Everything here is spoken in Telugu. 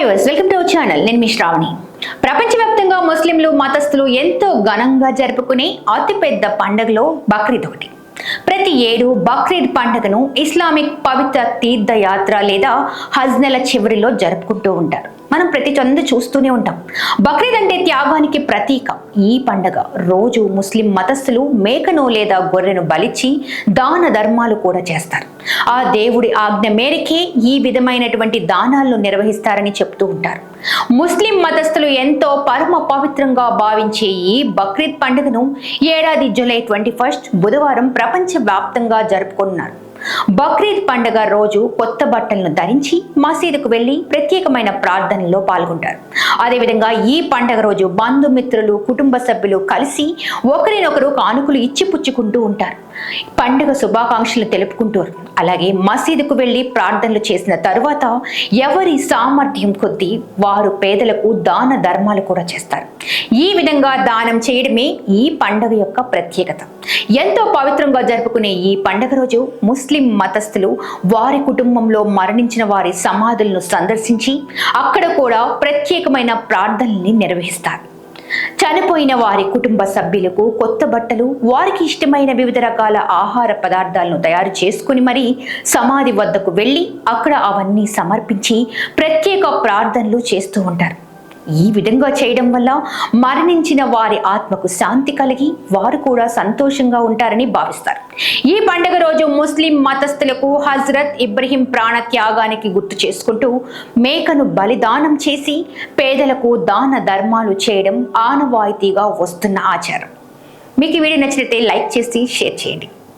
Viewers welcome to our channel నేను మీ శ్రావణి. ప్రపంచవ్యాప్తంగా ముస్లింలు మతస్థులు ఎంతో ఘనంగా జరుపుకునే అతిపెద్ద పండుగలో బక్రీద్ ఒకటి. ప్రతి ఏడు బక్రీద్ పండుగను ఇస్లామిక్ పవిత్ర తీర్థయాత్ర లేదా హజ్ నెల చివరిలో జరుపుకుంటూ ఉంటారు. మనం ప్రతి చందు చూస్తూనే ఉంటాం. బక్రీద్ అంటే త్యాగానికి ప్రతీక. ఈ పండగ రోజు ముస్లిం మతస్థులు మేకను లేదా గొర్రెను బలిచి దాన ధర్మాలు కూడా చేస్తారు. ఆ దేవుడి ఆజ్ఞ మేరకే ఈ విధమైనటువంటి దానాలను నిర్వహిస్తారని చెప్తూ ఉంటారు. ముస్లిం మతస్థులు ఎంతో పరమ పవిత్రంగా భావించే ఈ బక్రీద్ పండుగను ఏడాది జూలై ట్వంటీ ఫస్ట్ బుధవారం ప్రపంచ వ్యాప్తంగా జరుపుకున్నారు. బక్రీద్ పండుగ రోజు కొత్త బట్టలను ధరించి మసీదుకు వెళ్ళి ప్రత్యేకమైన ప్రార్థనలో పాల్గొంటారు. అదేవిధంగా ఈ పండుగ రోజు బంధుమిత్రులు కుటుంబ సభ్యులు కలిసి ఒకరినొకరు కానుకలు ఇచ్చిపుచ్చుకుంటూ ఉంటారు. పండుగ శుభాకాంక్షలు తెలుపుకుంటారు. అలాగే మసీదుకు వెళ్ళి ప్రార్థనలు చేసిన తరువాత ఎవరి సామర్థ్యం కొద్దీ వారు పేదలకు దాన ధర్మాలు కూడా చేస్తారు. ఈ విధంగా దానం చేయడమే ఈ పండుగ యొక్క ప్రత్యేకత. ఎంతో పవిత్రంగా జరుపుకునే ఈ పండుగ రోజు ముస్లిం మతస్థులు వారి కుటుంబంలో మరణించిన వారి సమాధులను సందర్శించి అక్కడ కూడా ప్రత్యేకమైన ప్రార్థనల్ని నిర్వహిస్తారు. చనిపోయిన వారి కుటుంబ సభ్యులకు కొత్త బట్టలు వారికి ఇష్టమైన వివిధ రకాల ఆహార పదార్థాలను తయారు చేసుకుని మరీ సమాధి వద్దకు వెళ్ళి అక్కడ అవన్నీ సమర్పించి ప్రత్యేక ప్రార్థనలు చేస్తూ ఉంటారు. ఈ విధంగా చేయడం వల్ల మరణించిన వారి ఆత్మకు శాంతి కలిగి వారు కూడా సంతోషంగా ఉంటారని భావిస్తారు. ఈ పండుగ రోజు ముస్లిం మతస్థులకు హజరత్ ఇబ్రహీం ప్రాణ త్యాగానికి గుర్తు చేసుకుంటూ మేకను బలిదానం చేసి పేదలకు దాన ధర్మాలు చేయడం ఆనవాయితీగా వస్తున్న ఆచారం. మీకు ఈ వీడియో నచ్చినట్లయితే లైక్ చేసి షేర్ చేయండి.